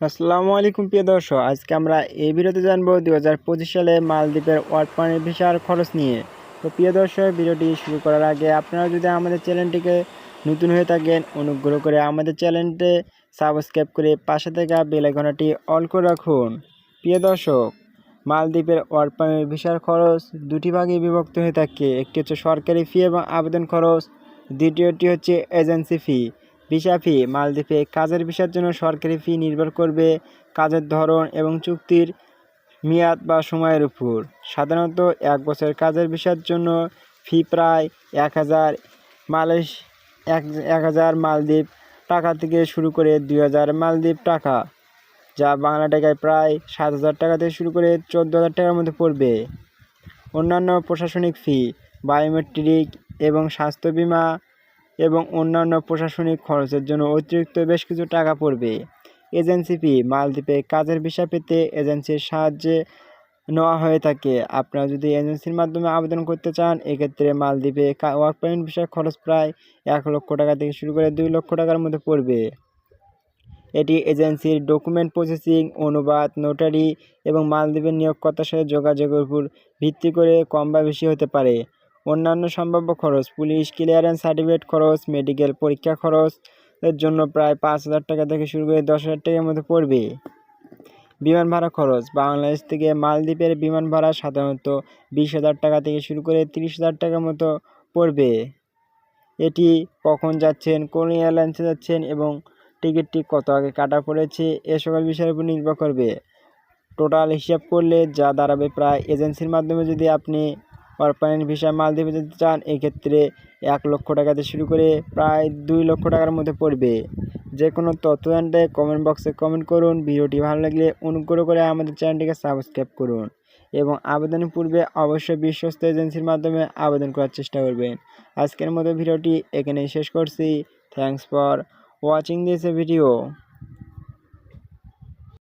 আসসালামু আলাইকুম, প্রিয় দর্শক। আজকে আমরা এই ভিডিওতে জানব দু হাজার পঁচিশ সালে মালদ্বীপের ওয়ার্ক পানির ভিসার খরচ নিয়ে। তো প্রিয় দর্শক, ভিডিওটি শুরু করার আগে আপনারা যদি আমাদের চ্যানেলটিকে নতুন হয়ে থাকেন, অনুগ্রহ করে আমাদের চ্যানেলটি সাবস্ক্রাইব করে পাশে থাকা বেল আইকনটি অল করে রাখুন। প্রিয় দর্শক, মালদ্বীপের ওয়ার্ক পানির ভিসার খরচ দুটি ভাগে বিভক্ত হয়ে থাকে। একটি হচ্ছে সরকারি ফি এবং আবেদন খরচ। দ্বিতীয়টি হচ্ছে এজেন্সি ফি ভিসা ফি, মালদ্বীপে কাজের ভিসার জন্য সরকারি ফি নির্ভর করবে কাজের ধরন এবং চুক্তির মেয়াদ বা সময়ের উপর। সাধারণত এক বছর কাজের ভিসার জন্য ফি প্রায় এক হাজার মালয়েশ এক হাজার মালদ্বীপ টাকা থেকে শুরু করে দুই হাজার মালদ্বীপ টাকা, যা বাংলা টাকায় প্রায় সাত হাজার টাকা থেকে শুরু করে চোদ্দ হাজার টাকার মধ্যে পড়বে। অন্যান্য প্রশাসনিক ফি, বায়োমেট্রিক এবং স্বাস্থ্য বিমা এবং অন্যান্য প্রশাসনিক খরচের জন্য অতিরিক্ত বেশ কিছু টাকা পড়বে। এজেন্সি ফি, মালদ্বীপে কাজের ভিসা পেতে এজেন্সির সাহায্যে নেওয়া হয়ে থাকে। আপনারা যদি এজেন্সির মাধ্যমে আবেদন করতে চান, এক্ষেত্রে মালদ্বীপে ওয়ার্ক পারমিট ভিসার খরচ প্রায় এক লক্ষ টাকা থেকে শুরু করে দুই লক্ষ টাকার মধ্যে পড়বে। এটি এজেন্সির ডকুমেন্ট প্রসেসিং অনুবাদ নোটারি এবং মালদ্বীপের নিয়োগকর্তার সাথে যোগাযোগের উপর ভিত্তি করে কম বা বেশি হতে পারে। অন্যান্য সম্ভাব্য খরচ, পুলিশ ক্লিয়ারেন্স সার্টিফিকেট খরচ, মেডিকেল পরীক্ষা খরচ, এর জন্য প্রায় পাঁচ হাজার টাকা থেকে শুরু করে দশ হাজার টাকার মধ্যে পড়বে। বিমান ভাড়া খরচ, বাংলাদেশ থেকে মালদ্বীপের বিমান ভাড়া সাধারণত বিশ হাজার টাকা থেকে শুরু করে তিরিশ হাজার টাকার মতো পড়বে। এটি কখন যাচ্ছেন, কোন এয়ারলাইন্সে যাচ্ছেন এবং টিকিটটি কত আগে কাটা পড়েছে, এ সকল বিষয়ের উপর নির্ভর করবে। টোটাল হিসাব করলে যা দাঁড়াবে প্রায় এজেন্সির মাধ্যমে যদি আপনি পারমানেন্ট ভিসা মালদ্বীপে যেতে চান, এক্ষেত্রে এক লক্ষ টাকাতে শুরু করে প্রায় দুই লক্ষ টাকার মধ্যে পড়বে। যে কোনো তথ্য জানতে কমেন্ট বক্সে কমেন্ট করুন। ভিডিওটি ভালো লাগলে অনুগ্রহ করে আমাদের চ্যানেলটিকে সাবস্ক্রাইব করুন এবং আবেদনের পূর্বে অবশ্যই বিশ্বস্ত এজেন্সির মাধ্যমে আবেদন করার চেষ্টা করবেন। আজকের মতো ভিডিওটি এখানেই শেষ করছি। Thanks for watching this video